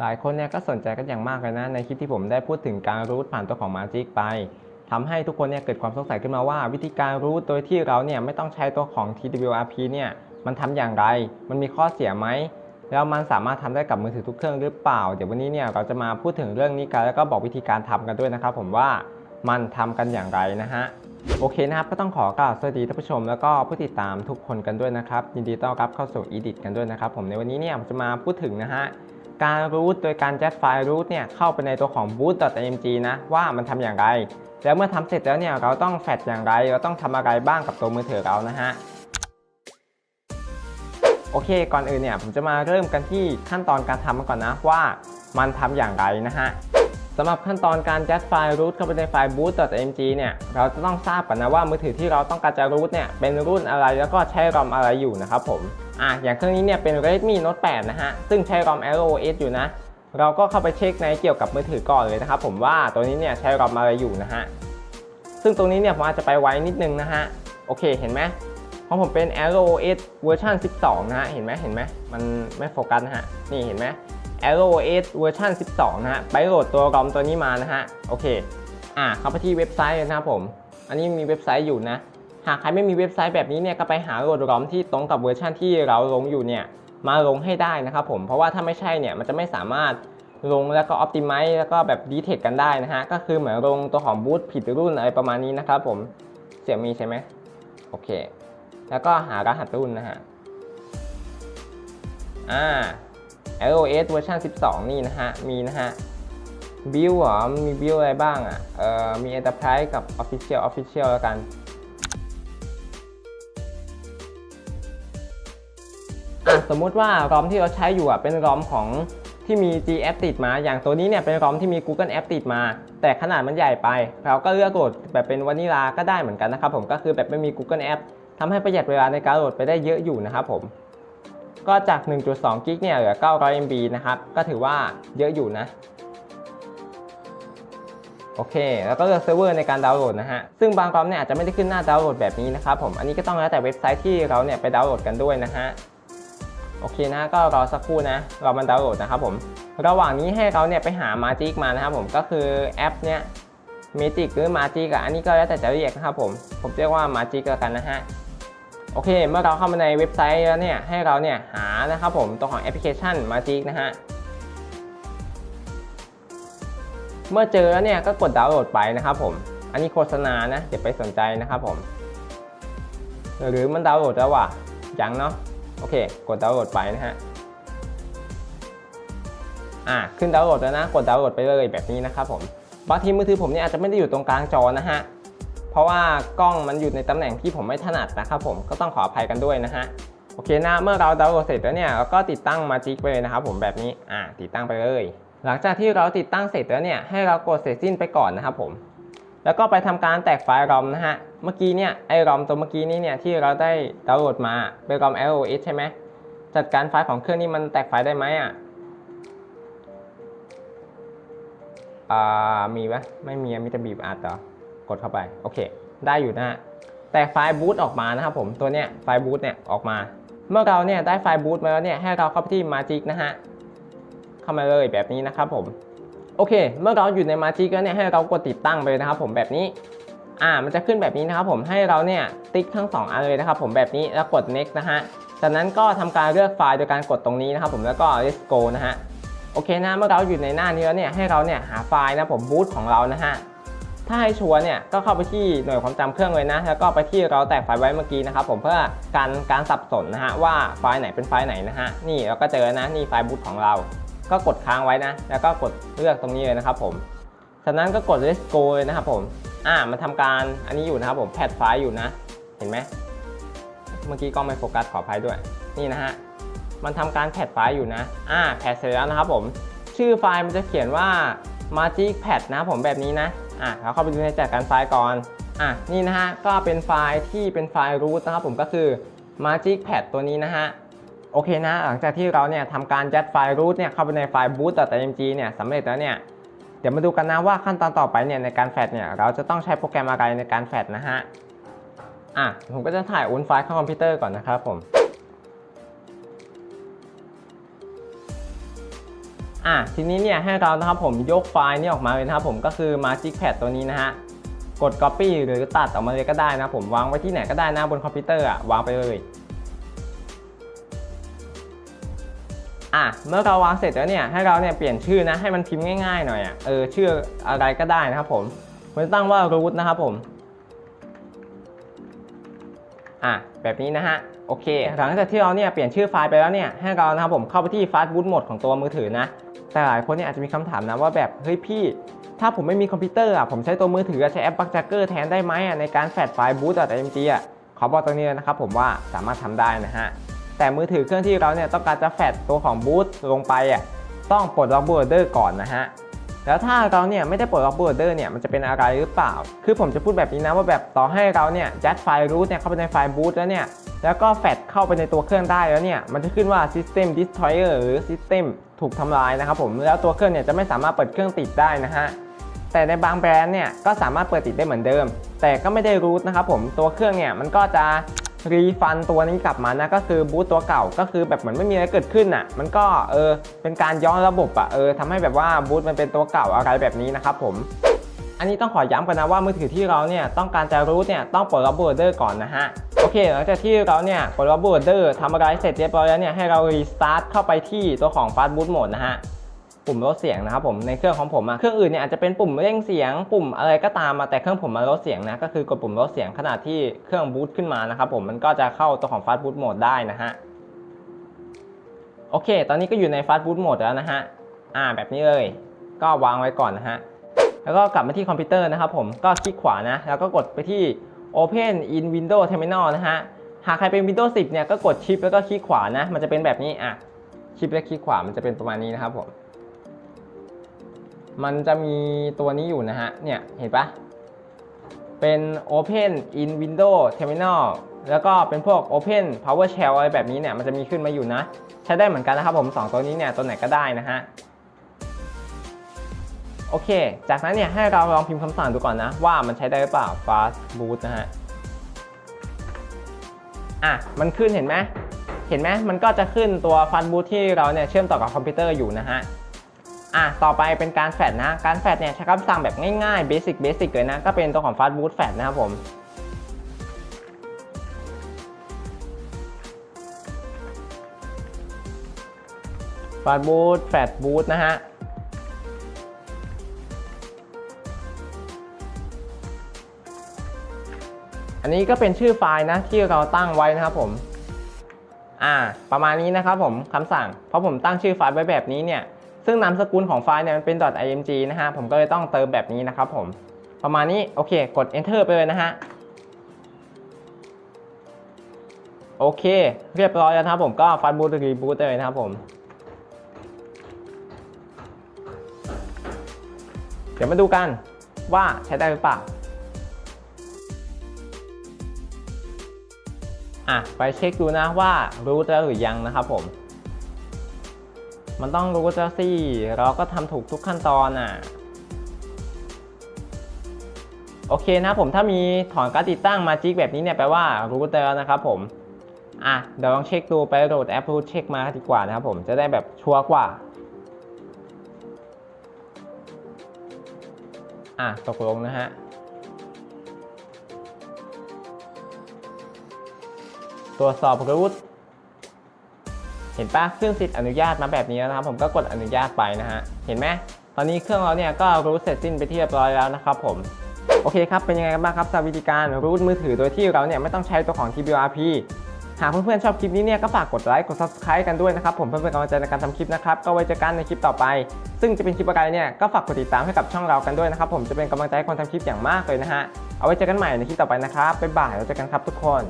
หลายคนเนี่ยก็สนใจกันอย่างมากเลยนะ ในคลิปที่ผมได้พูดถึงการรูทผ่านตัวของ Magic ไปทำให้ทุกคนเนี่ยเกิดความสงสัยขึ้นมาว่า วิธีการรูทโดยที่เราเนี่ยไม่ต้องใช้ตัวของ TWRP เนี่ยมันทำอย่างไร มันมีข้อเสียไหมแล้วมันสามารถทำได้กับมือถือทุกเครื่องหรือเปล่า เดี๋ยววันนี้เนี่ยเราจะมาพูดถึงเรื่องนี้กันแล้วก็บอกวิธีการทำกันด้วยนะครับผมว่ามันทำกันอย่างไรนะฮะโอเคนะครับก็ต้องขอกล่าวสวัสดีท่านผู้ชม แล้วก็ผู้ติดตามทุกคนกันด้วยนะครับยินดีต้อนรับเข้าสู่ Edit กันด้วยนะครับผมในวันนี้เนี่ยผมจะมาพูดถึงนะฮะ การรูทโดยการแจ็ดไฟล์รูทเนี่ยเข้าไปในตัวของ boot.img นะว่ามันทำอย่างไร แล้วเมื่อทำเสร็จแล้วเนี่ยเราต้องแฟดอย่างไร เราต้องทำอะไรบ้างกับตัวมือถือเรานะฮะโอเค ก่อนอื่นเนี่ยผมจะมาเริ่มกันที่ขั้นตอนการทำก่อนนะว่ามันทำอย่างไรนะฮะ สำหรับขั้นตอนการยัดไฟล์ root เข้าไปในไฟล์ boot.mg เนี่ยเราจะต้องทราบก่อนนะว่ามือถือที่เราต้องการจะ root เนี่ยเป็นรุ่นอะไรแล้วก็ใช้ ROM อะไรอยู่นะครับผมอะอย่างเครื่องนี้เนี่ยเป็น Redmi Note 8 นะฮะ ซึ่งใช้ ROM LOS อยู่นะ เราก็เข้าไปเช็คในเกี่ยวกับมือถือก่อนเลยนะครับผมว่าตัวนี้เนี่ยใช้ ROM อะไรอยู่นะฮะซึ่งตรงนี้เนี่ยผมอาจจะไปไว้นิดนึงนะฮะโอเคเห็นไหมของผมเป็น iOS เวอร์ชัน12 นะฮะเห็นไหมเห็นไหมมันไม่โฟกัสนะฮะนี่เห็นไหม iOS เวอร์ชัน12 นะฮะ ไปโหลดตัวรอมตัวนี้มานะฮะ โอเค อ่าเข้าไปที่เว็บไซต์เลยนะครับผม อันนี้มีเว็บไซต์อยู่นะ หากใครไม่มีเว็บไซต์แบบนี้เนี่ย ก็ไปหาโหลดรอมที่ตรงกับเวอร์ชันที่เราลงอยู่เนี่ย มาลงให้ได้นะครับผม เพราะว่าถ้าไม่ใช่เนี่ย มันจะไม่สามารถลงแล้วก็ optimize แล้วก็แบบ detect กันได้นะฮะ ก็คือเหมือนลงตัวของบูตผิดรุ่นอะไรประมาณนี้นะครับผม เสียงมีใช่ไหมโอเค แล้วก็หารหัสรุ่นนะฮะ อ่า iOS เวอร์ชัน12 นี่นะฮะ มีนะฮะบิลเหรอ มีบิลอะไรบ้างอะ เอ่อ มี Enterprise กับ Official Official แล้วกันอะสมมุติว่ารอมที่เราใช้อยู่อะ เป็นรอมของที่มี G App ติดมา อย่างตัวนี้เนี่ยเป็นรอมที่มี Google App ติดมา แต่ขนาดมันใหญ่ไป เราก็เลือกโหลดแบบเป็นวานิลาก็ได้เหมือนกันนะครับผม ก็คือแบบไม่มี Google App ทำให้ประหยัดเวลาในการโหลดไปได้เยอะอยู่นะครับผม ก็จาก 1.2 กิกเนี่ยเหลือ 900 MB นะครับ ก็ถือว่าเยอะอยู่นะ โอเค แล้วก็เลือกเซิร์ฟเวอร์ในการดาวน์โหลดนะฮะ ซึ่งบางรอมเนี่ยอาจจะไม่ได้ขึ้นหน้าดาวน์โหลดแบบนี้นะครับผม อันนี้ก็ต้องแล้วแต่เว็บไซต์ที่เราเนี่ยไปดาวน์โหลดกันด้วยนะฮะ โอเคนะ ก็รอสักครู่นะ รอมันดาวน์โหลดนะครับผม ระหว่างนี้ให้เราเนี่ยไปหา Magic มานะครับผม ก็คือแอปเนี่ย Magic หรือ Magic อะอันนี้ก็แล้วแต่จะเรียกนะครับผม ผมเรียกว่า Magic แล้วกันนะฮะ โอเค เมื่อเราเข้ามาในเว็บไซต์แล้วเนี่ยให้เราเนี่ยหานะครับผมตัวของแอปพลิเคชัน Magic นะฮะเมื่อเจอแล้วเนี่ยก็กดดาวน์โหลดไปนะครับผม อันนี้โฆษณานะอย่าไปสนใจนะครับผม หรือมันดาวน์โหลดแล้ววะยังเนาะโอเค กดดาวน์โหลดไปนะฮะอ่าขึ้นดาวน์โหลดแล้วนะ กดดาวน์โหลดไปเลยแบบนี้นะครับผมบางทีมือถือผมเนี่ยอาจจะไม่ได้อยู่ตรงกลางจอนะฮะ เพราะว่ากล้องมันอยู่ในตำแหน่งที่ผมไม่ถนัดนะครับผมก็ต้องขออภัยกันด้วยนะฮะโอเคนะเมื่อเราดาวน์โหลดเสร็จแล้วเนี่ยเราก็ติดตั้งมาจิกไปเลยนะครับผมแบบนี้อ่าติดตั้งไปเลย หลังจากที่เราติดตั้งเสร็จแล้วเนี่ยให้เรากดเสร็จสิ้นไปก่อนนะครับผม แล้วก็ไปทำการแตกไฟล์รอมนะฮะเมื่อกี้เนี่ยไอ้รอมตัวเมื่อกี้นี้เนี่ยที่เราได้ดาวน์โหลดมาเป็นรอม LOS ใช่ไหมจัดการไฟล์ของเครื่องนี้มันแตกไฟล์ได้ไหมอะอ่ามีปะไม่มีมีแต่บีบอัดเหรอ กดเข้าไปโอเค ได้อยู่นะฮะแต่ไฟล์บูตออกมานะครับผมตัวเนี้ยไฟล์บูตเนี่ยออกมา เมื่อเราเนี่ยได้ไฟล์บูตมาแล้วเนี่ยให้เราเข้าไปที่ Magic นะฮะเข้ามาเลยแบบนี้นะครับผมโอเค เมื่อเราอยู่ใน Magic แล้วเนี่ยให้เรากดติดตั้งไปเลยนะครับ ผมแบบนี้อ่ามันจะขึ้นแบบนี้นะครับผมให้เราเนี่ยติ๊กทั้งสองอันเลยนะครับผมแบบนี้แล้วกด next นะฮะจากนั้นก็ทำการเลือกไฟล์โดยการกดตรงนี้นะครับผมแล้วก็ let's go นะฮะโอเคนะเมื่อเราอยู่ในหน้านี้แล้วเนี่ยให้เราเนี่ยหาไฟล์นะผมบูตของเรานะฮะ ถ้าให้ชัวร์เนี่ยก็เข้าไปที่หน่วยความจำเครื่องเลยนะ แล้วก็ไปที่เราแตกไฟล์ไว้เมื่อกี้นะครับผมเพื่อการการสับสนนะฮะว่าไฟล์ไหนเป็นไฟล์ไหนนะฮะนี่เราก็เจอนะนี่ไฟล์บูตของเรา ก็กดค้างไว้นะ แล้วก็กดเลือกตรงนี้เลยนะครับผมจากนั้นก็กด let's go เลยนะครับผมอ่ามันทำการอันนี้อยู่นะครับผมแพดไฟล์อยู่นะ เห็นไหมเมื่อกี้ก็ไม่โฟกัสขออภัยด้วย นี่นะฮะมันทำการแพดไฟล์อยู่นะอ่าแพดเสร็จแล้วนะครับผม ชื่อไฟล์มันจะเขียนว่า magic pad นะผมแบบนี้นะ อะเราเข้าไปดูในแจัดการไฟล์ก่อนอะนี่นะฮะก็เป็นไฟล์ที่เป็นไฟล์ root นะครับผมก็คือ magic pad ตัวนี้นะฮะโอเคนะ หลังจากที่เราเนี่ยทำการยัดไฟล์ root เนี่ยเข้าไปในไฟล์ boot.img เนี่ยสำเร็จแล้วเนี่ยเดี๋ยวมาดูกันนะว่าขั้นตอนต่อไปเนี่ยในการแฟดเนี่ยเราจะต้องใช้โปรแกรมอะไรในการแฟดนะฮะอะผมก็จะถ่ายอุนไฟล์เข้าคอมพิวเตอร์ก่อนนะครับผม อะทีนี้เนี่ยให้เรานะครับผมยกไฟล์นี้ออกมาเลยนะครับผมก็คือ Magic Pad ตัวนี้นะฮะกด Copy หรือตัดออกมาเลยก็ได้นะผมวางไว้ที่ไหนก็ได้นะบนคอมพิวเตอร์อะวางไปเลยอะเมื่อเราวางเสร็จแล้วเนี่ยให้เราเนี่ยเปลี่ยนชื่อนะให้มันพิมพ์ง่ายๆหน่อยอะเออชื่ออะไรก็ได้นะครับผมผมตั้งว่า root นะครับผมอะแบบนี้นะฮะโอเค หลังจากที่เราเนี่ยเปลี่ยนชื่อไฟล์ไปแล้วเนี่ยให้เรานะครับผมเข้าไปที่ Fast Boot Mode ของตัวมือถือนะ แต่หลายคนเนี่ยอาจจะมีคำถามนะว่าแบบเฮ้ยพี่ถ้าผมไม่มีคอมพิวเตอร์อะผมใช้ตัวมือถือใช้แอป Bugjacker แทนได้ไหมอะในการแฟลชไฟล์ boot.mg อะขอบอกตรงนี้เลยนะครับผมว่าสามารถทำได้นะฮะแต่มือถือเครื่องที่เราเนี่ยต้องการจะแฟลชตัวของ boot ลงไปอะต้องปลดล็อกบูตเดอร์ก่อนนะฮะแล้วถ้าเราเนี่ยไม่ได้ปลดล็อกบูตเดอร์เนี่ยมันจะเป็นอะไรหรือเปล่า คือผมจะพูดแบบนี้นะว่าแบบต่อให้เราเนี่ยยัดไฟล์ root เนี่ยเข้าไปในไฟล์ boot แล้วเนี่ยแล้วก็แฟลชเข้าไปในตัวเครื่องได้แล้วเนี่ยมันจะขึ้นว่า system destroyer หรือ system ถูกทำลายนะครับผมแล้วตัวเครื่องเนี่ยจะไม่สามารถเปิดเครื่องติดได้นะฮะแต่ในบางแบรนด์เนี่ยก็สามารถเปิดติดได้เหมือนเดิม แต่ก็ไม่ได้รูทนะครับผมตัวเครื่องเนี่ยมันก็จะรีฟันตัวนี้กลับมานะก็คือบูตตัวเก่าก็คือแบบเหมือนไม่มีอะไรเกิดขึ้นอะมันก็เออเป็นการย้อนระบบอะเออทำให้แบบว่าบูตมันเป็นตัวเก่าอะไรแบบนี้นะครับผม อันนี้ต้องขอย้ำกันนะว่ามือถือที่เราเนี่ยต้องการจะรูทเนี่ยต้องปลดล็อกบูเดอร์ก่อนนะฮะโอเคหลังจากที่เราเนี่ยปลดล็อกบูเดอร์ทำอะไรเสร็จเรียบร้อยแล้วเนี่ยให้เรารีสตาร์ทเข้าไปที่ตัวของ Fast Boot Mode นะฮะปุ่มลดเสียงนะครับผมในเครื่องของผมอะเครื่องอื่นเนี่ยอาจจะเป็นปุ่มเร่งเสียง ปุ่มอะไรก็ตามมาแต่เครื่องผมมาลดเสียงนะก็คือกดปุ่มลดเสียงขณะที่เครื่องบูตขึ้นมานะครับผมมันก็จะเข้าตัวของ Fast Boot Mode ได้นะฮะโอเค ตอนนี้ก็อยู่ใน Fast Boot Mode แล้วนะฮะอ่าแบบนี้เลย ก็วางไว้ก่อนนะฮะ แล้วก็กลับมาที่คอมพิวเตอร์นะครับผมก็คลิกขวานะ แล้วก็กดไปที่ Open in Windows Terminal นะฮะ หากใครเป็น Windows 10 เนี่ยก็กดชิปแล้วก็คลิกขวานะ มันจะเป็นแบบนี้อะชิปและคลิกขวา มันจะเป็นประมาณนี้นะครับผม มันจะมีตัวนี้อยู่นะฮะ เนี่ยเห็นปะเป็น Open in Windows Terminal แล้วก็เป็นพวก Open PowerShell อะไรแบบนี้เนี่ย มันจะมีขึ้นมาอยู่นะ ใช้ได้เหมือนกันนะครับผม 2 ตัวนี้เนี่ย ตัวไหนก็ได้นะฮะ โอเค จากนั้นเนี่ยให้เราลองพิมพ์คำสั่งดูก่อนนะ ว่ามันใช้ได้หรือเปล่า fast boot นะฮะ อะ มันขึ้นเห็นไหมเห็นไหมมันก็จะขึ้นตัว fast boot ที่เราเนี่ยเชื่อมต่อกับคอมพิวเตอร์อยู่นะฮะอะ ต่อไปเป็นการแฟดนะ การแฟดเนี่ยใช้คำสั่งแบบง่ายๆเบสิกเบสิกเลยนะ ก็เป็นตัวของ Fast Boot Fat นะครับผม Fast Boot Fat Boot นะฮะ อันนี้ก็เป็นชื่อไฟล์นะที่เราตั้งไว้นะครับผม อ่า ประมาณนี้นะครับผมคำสั่ง เพราะผมตั้งชื่อไฟล์ไว้แบบนี้เนี่ย ซึ่งนามสกุลของไฟล์เนี่ยมันเป็น .img นะฮะ ผมก็เลยต้องเติมแบบนี้นะครับผม ประมาณนี้ โอเค กด enter ไปเลยนะฮะ โอเค เรียบร้อยแล้วนะครับผม ก็ฟันบูตรีบูตเลยนะครับผมเดี๋ยวมาดูกันว่าใช้ได้หรือเปล่า อะไปเช็คดูนะว่ารู้แล้วหรือยังนะครับผม มันต้องรู้แล้วสิ เราก็ทำถูกทุกขั้นตอนอะ โอเคนะผมถ้ามีถอนการติดตั้งมาจิกแบบนี้เนี่ยแปลว่ารู้แล้วนะครับผม อะเดี๋ยวลองเช็คดูไปโหลดแอปรูทเช็คมาดีกว่านะครับผมจะได้แบบชัวร์กว่าอะตกลงนะฮะ ตรวจสอบรูทเห็นปะเครื่องสิทธิ์อนุญาตมาแบบนี้นะครับ ผมก็กดอนุญาตไปนะฮะ เห็นไหมตอนนี้เครื่องเราเนี่ยก็รู้เสร็จสิ้นไปที่เรียบร้อยแล้วนะครับผมโอเคครับ เป็นยังไงกันบ้างครับสำหรับวิธีการรูทมือถือโดยที่เราเนี่ยไม่ต้องใช้ตัวของ TBRP หากเพื่อนๆชอบคลิปนี้เนี่ยก็ฝากกดไลค์กด subscribe กันด้วยนะครับผมเพื่อเป็นกำลังใจในการทำคลิปนะครับ ก็ไว้เจอกันในคลิปต่อไป ซึ่งจะเป็นคลิปอะไรเนี่ยก็ฝากกดติดตามให้กับช่องเรากันด้วยนะครับผมจะเป็นกำลังใจให้คนทำคลิปอย่างมากเลยนะฮะเอาไว้เจอกันใหม่ในคลิปต่อไปนะครับบ๊ายบายแล้วเจอกันครับทุกคน